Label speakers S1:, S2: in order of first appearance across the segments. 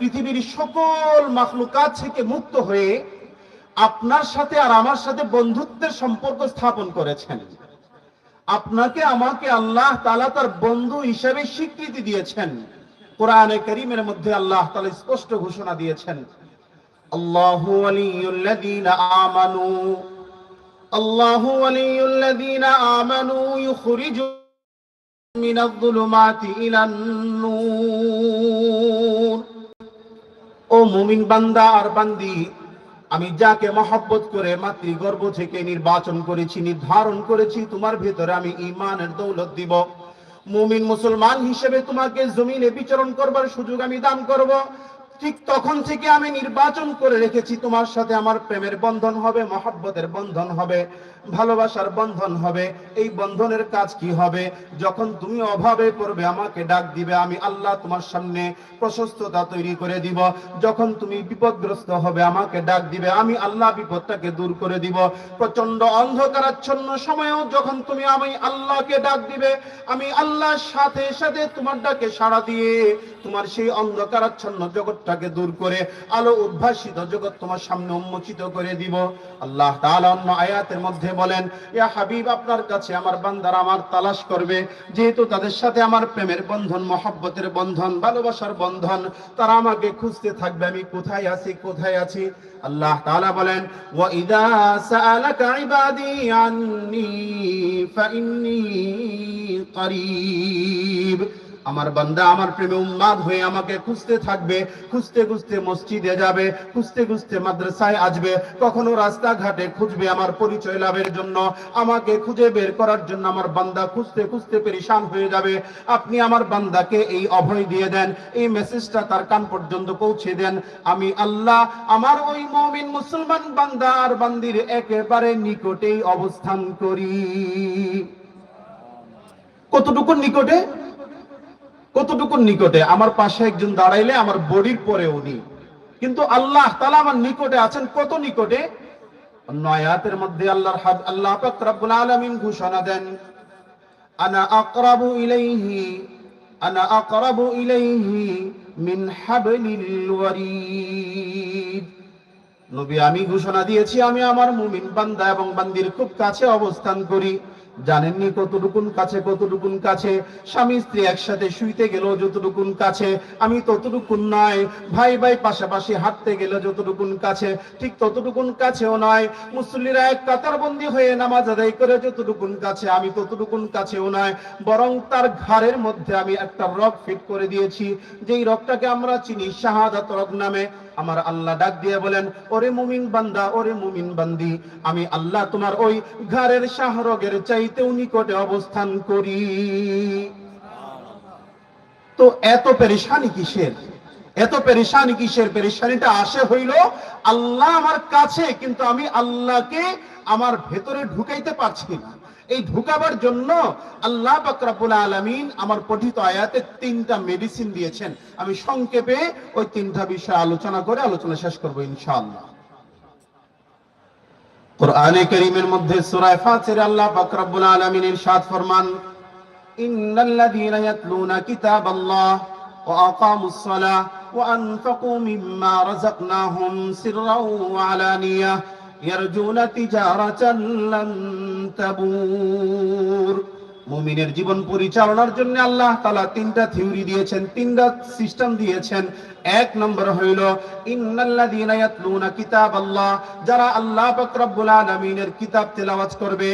S1: পৃথিবীর সকল মাখলুকাত থেকে মুক্ত হয়ে আপনার সাথে আর আমার সাথে বন্ধুত্বের সম্পর্ক স্থাপন করেছেন। আপনাকে, আমাকে আল্লাহ তালা তার বন্ধু হিসেবে স্বীকৃতি দিয়েছেন। কোরআনে করিমের মধ্যে আল্লাহ তালা স্পষ্ট ঘোষণা দিয়েছেন, আল্লাহু আমানু আমানু ও মুমিন বান্দা আর বান্দি, আমি যাকে মহব্বত করে মাতৃগর্ভ থেকে নির্বাচন করেছি, নির্ধারণ করেছি, তোমার ভেতরে আমি ইমানের দৌলত দিব। মুমিন মুসলমান হিসেবে তোমাকে জমিনে বিচরণ করবার সুযোগ আমি দান করব। ঠিক তখন থেকে আমি নির্বাচন করে রেখেছি, তোমার সাথে আমার প্রেমের বন্ধন হবে, মহাব্বতের বন্ধন হবে, ভালোবাসার বন্ধন হবে, এই বন্ধনের কাজ কি হবে? যখন তুমি অভাবে পড়বে, আমাকে ডাক দিবে, আমি আল্লাহ তোমার সামনে প্রশস্ততা তৈরি করে দিব। যখন তুমি বিপদগ্রস্ত হবে, আমাকে ডাক দিবে, আমি আল্লাহ বিপদটাকে দূর করে দিব। প্রচণ্ড অন্ধকারাচ্ছন্ন সময়েও যখন তুমি আমি আল্লাহকে ডাক দিবে, আমি আল্লাহর সাথে সাথে তোমার ডাকে সাড়া দিয়ে, তোমার সেই অন্ধকারাচ্ছন্ন জগৎটাকে দূর করে, আলো উদ্ভাসিত জগৎ তোমার সামনে উন্মোচিত করে দিব। আল্লাহ তাআলা অন্য আয়াতের মধ্যে বলেন, ইয়া হাবিব, আপনার কাছে আমার বান্দারা আমার তালাশ করবে। যেহেতু তাদের সাথে আমার প্রেমের বন্ধন, মহব্বতের বন্ধন, ভালোবাসার বন্ধন, তারা আমাকে খুঁজতে থাকবে, আমি কোথায় আছি কোথায় আছি? আল্লাহ তাআলা বলেন, ওয়া ইদা সাআলাকা ইবাদি আন্নি ফাইন্নী করিব। আমার বান্দা, আমার প্রেমে উন্মাদ হয়ে আমাকে খুঁজতে থাকবে, খুঁজতে খুঁজতে মসজিদে যাবে, খুঁজতে খুঁজতে মাদ্রাসায় আসবে, কখনো রাস্তাঘাটে খুঁজবে আমার পরিচয় লাভের জন্য, আমাকে খুঁজে বের করার জন্য আমার বান্দা খুঁজতে খুঁজতে পেরেশান হয়ে যাবে। আপনি আমার বান্দাকে এই অভয় দিয়ে দেন, এই মেসেজটা তার কান পর্যন্ত পৌঁছে দেন। আমি আল্লাহ, আমার ওই মমিন মুসলমান বান্দা আর বান্দির একেবারে নিকটেই অবস্থান করি। কতটুকু নিকটে? কতটুকু নিকটে? আমার পাশে একজন দাঁড়াইলে আমার বডির পরে উনি। কিন্তু আল্লাহ তালা আমার নিকটে আছেন। কত নিকটে? নয়াতের মধ্যে আল্লাহর হাব আল্লাহ রব্বুল আলামিন ঘোষণা দেন, আনা আকরাবু ইলাইহি, আনা আকরাবু ইলাইহি মিন হাবলিল ওয়ারিদ। নবী, আমি ঘোষণা দিয়েছি, আমি আমার মুমিন বান্দা এবং বান্দির খুব কাছে অবস্থান করি। জানেননি কতটুকুন কাছে কতটুকুন কাছে? স্বামী স্ত্রী একসাথে শুইতে গেল যতটুকুন কাছে, আমি ততটুকুন নয়। ভাই ভাই পাশাপাশি হাঁটতে গেলে যতটুকুন কাছে, ঠিক ততটুকুন কাছেও নয়। মুসল্লিরা এক কাতার বন্দী হয়ে নামাজ আদায় করে যতটুকুন কাছে, আমি ততটুকুন কাছেও নয়। বরং তার ঘাড়ের মধ্যে আমি একটা রক ফিট করে দিয়েছি। যেই রকটাকে আমরা চিনি শাহাদাত রক নামে আমার আল্লাহ ডাক দিয়ে বলেন, ওরে মুমিন বান্দা, ওরে মুমিন বান্দি, আমি আল্লাহ তোমার ওই ঘরের শাহরগের চাইতেও নিকটে অবস্থান করি। তো এত পেরেশানি কিসের? এত পেরেশানি কিসের? পেরেশানিটা আসে হইল, আল্লাহ আমার কাছে, কিন্তু আমি আল্লাহকে আমার ভেতরে ঢুকাইতে পারছি না। এই ঢুকাবার জন্য আল্লাহ বাকরাবুল আলমিন আমার পঠিত আয়াতে তিনটা মেডিসিন দিয়েছেন। আমি সংক্ষেপে ওই তিনটা বিষয় আলোচনা করে আলোচনা শেষ করব ইনশাআল্লাহ। কোরআনে করিমের মধ্যে সূরা ফাতির আল্লাহ পাক রব্বুল আলামিন ইরশাদ ফরমান, ইন্নাল্লাযীনা ইয়াতলুনা কিতাবাল্লাহ ওয়া আকামুস সালাহ ওয়া আনফাকু মিম্মা রাযাকনাহুম সিররাও ওয়া আলানিয়াহ। ইয়ারজুনা তিজারাতান লান তাবুর। মুমিনের জীবন পরিচালনার জন্য আল্লাহ তালা তিনটা থিওরি দিয়েছেন, তিনটা সিস্টেম দিয়েছেন। এক নম্বর হইল, ইন্নাল্লাযীনা ইয়াতলুনা কিতাবাল্লাহ, যারা আল্লাহ পাক রব্বুল আলামিনের কিতাব তেলাওয়াত করবে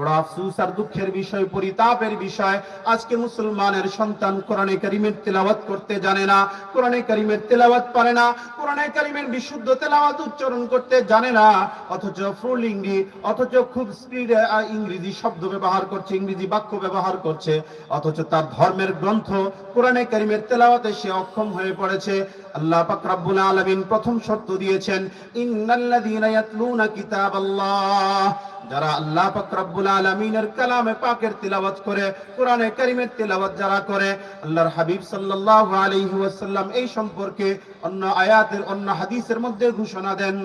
S1: বড় আফসুস আর দুঃখের বিষয়, পরিতাপের বিষয়। আজকে মুসলমানের সন্তান কোরআনে কারিমের তেলাওয়াত করতে জানে না, কোরআনে কারিমের তেলাওয়াত পারে না, কোরআনে কারিমের বিশুদ্ধ তেলাওয়াত উচ্চারণ করতে জানে না, অথচ ফুল ইংরি, অথচ খুব স্পিডে ইংরেজি শব্দ ব্যবহার করছে, ইংরেজি বাক্য ব্যবহার করছে, অথচ তার ধর্মের গ্রন্থ কোরআনে কারিমের তেলাওয়াতে সে অক্ষম হয়ে পড়েছে। আল্লাহ পাক রব্বুল আলামিন প্রথম শর্ত দিয়েছেন, ইন্নাল্লাযীনা ইয়াতলুনা কিতাবাল্লাহ। যারা আল্লাহ পাক রব্বুল আলামিনের কালামে পাকের তিলাওয়াত করে, কোরআনে কারীমের তিলাওয়াত যারা করে, আল্লাহর হাবিব সাল্লাল্লাহু আলাইহি ওয়াসাল্লাম এই সম্পর্কে অন্য আয়াতের, অন্য হাদিসের মধ্যে ঘোষণা দেন।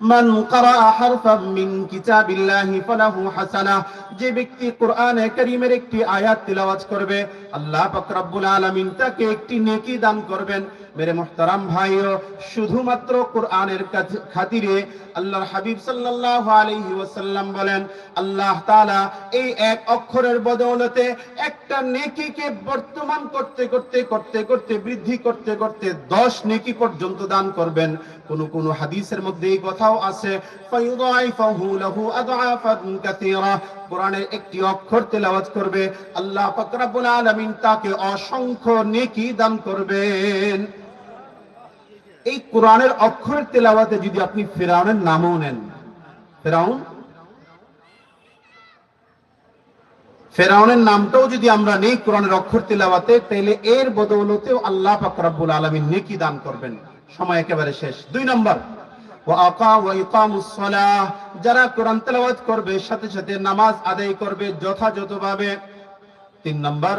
S1: মান ক্বারা হারফাম মিন কিতাবিল্লাহি ফালাহু হাসানা, যে ব্যক্তি কোরআনে কারীমের একটি আয়াত তিলাওয়াত করবে, আল্লাহ পাক রব্বুল আলামিন তাকে একটি নেকি দান করবেন। মেরে ভাইও, শুধুমাত্র কোরআনের খাতিরে আল্লাহর হাবিব ওয়াসাল্লাম বলেন, আল্লাহ এই এক অক্ষরের বদৌলতে একটা নেকিকে বর্তমান করতে করতে করতে করতে বৃদ্ধি করতে করতে দশ নেকি পর্যন্ত দান করবেন। কোন কোন হাদিসের মধ্যে এই কথাও আছে। কোরআনের একটি অক্ষর তেলাওয়াত করবে। আল্লাহ তাকে অসংখ্য নেকি দান করবেন। এই কোরআনের অক্ষরের তেলাওয়াতে যদি আপনি ফেরাউনের নামও নেন। ফেরাউন? ফেরাউনের নামটাও যদি আমরা নেই কোরআনের অক্ষর তেলাওয়াতে তাহলে এর বদৌলতেও আল্লাহ পাক রব্বুল আলামিন নেকি দান করবেন। সময় একেবারে শেষ। দুই নম্বর। যারা কোরআন তেলাওয়াত করবে, সাথে সাথে নামাজ আদায় করবে যথাযথ ভাবে তিন নম্বর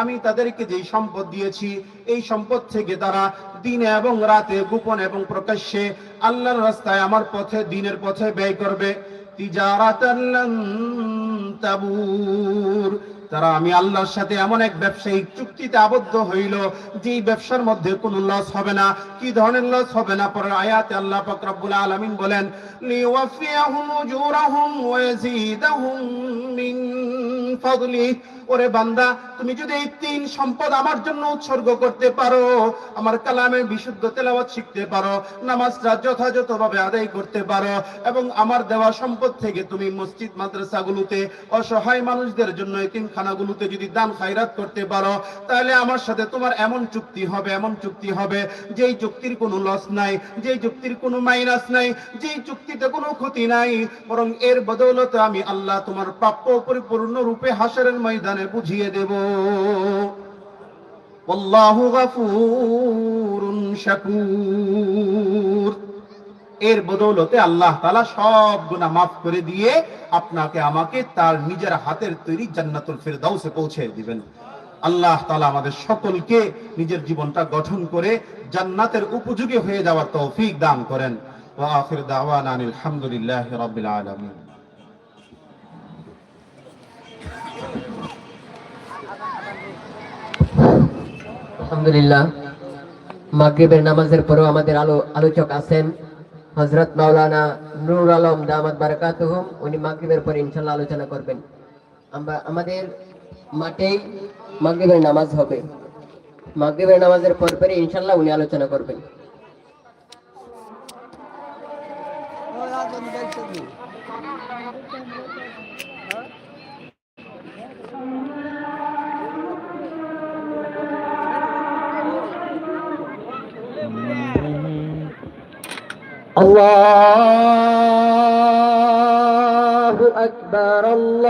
S1: আমি তাদেরকে যে সম্পদ দিয়েছি, এই সম্পদ থেকে তারা দিনে এবং রাতে, গোপন এবং প্রকাশ্যে আল্লাহর রাস্তায় আমার পথে, দিনের পথে ব্যয় করবে। তিজারাতাল্লান তারা আমি আল্লাহর সাথে এমন এক ব্যবসায়িক চুক্তিতে আবদ্ধ হইল, যে ব্যবসার মধ্যে কোনো লস হবে না। কি ধরনের লস হবে না? পরের আয়াতে আল্লাহ পাক রব্বুল আলামিন বলেন লিওয়াফিয়াহুম উজুরাহুম ওয়া ইয়াজিদাহুম মিন ফাদলি ওরে বান্দা, তুমি যদি এই তিন সম্পদ আমার জন্য উৎসর্গ করতে পারো, আমার কালামের বিশুদ্ধ তেলাওয়াত শিখতে পারো, নামাজটা যথাযথভাবে আদায় করতে পারো, এবং আমার দেওয়া সম্পদ থেকে তুমি মসজিদ, মাদ্রাসাগুলোতে অসহায় মানুষদের জন্য এতিমখানাগুলোতে যদি দান, খায়রাত করতে পারো, তাহলে আমার সাথে তোমার এমন চুক্তি হবে, এমন চুক্তি হবে, যেই চুক্তির কোনো লস নাই, যেই চুক্তির কোনো মাইনাস নাই, যেই চুক্তিতে কোনো ক্ষতি নাই, বরং এর বদৌলতে আমি আল্লাহ তোমার প্রাপ্য পরিপূর্ণ রূপে হাসরের ময়দানে ময়দানে বুঝিয়ে দেব। এর বদৌলতে আল্লাহ তালা সব গুণা মাফ করে দিয়ে আপনাকে, আমাকে তার নিজের হাতের তৈরি জান্নাতুল ফেরদাউসে পৌঁছে দিবেন। আল্লাহ তালা আমাদের সকলকে নিজের জীবনটা গঠন করে জান্নাতের উপযোগী হয়ে যাওয়ার তৌফিক দান করেন। ওয়া আখির দাওয়ান আলহামদুলিল্লাহ রবিল আলমিন।
S2: আলহামদুলিল্লাহ। মাগরিবের নামাজের পরেও আমাদের আলো আলোচক আছেন হজরত মাওলানা নুরুল আলম দামাত বারাকাতুহুম। উনি মাগরিবের পরে ইনশাল্লাহ আলোচনা করবেন। আমরা আমাদের মাঠেই মাগরিবের নামাজ হবে। মাগরিবের নামাজের পর পরে ইনশাল্লাহ উনি আলোচনা করবেন। الله أكبر الله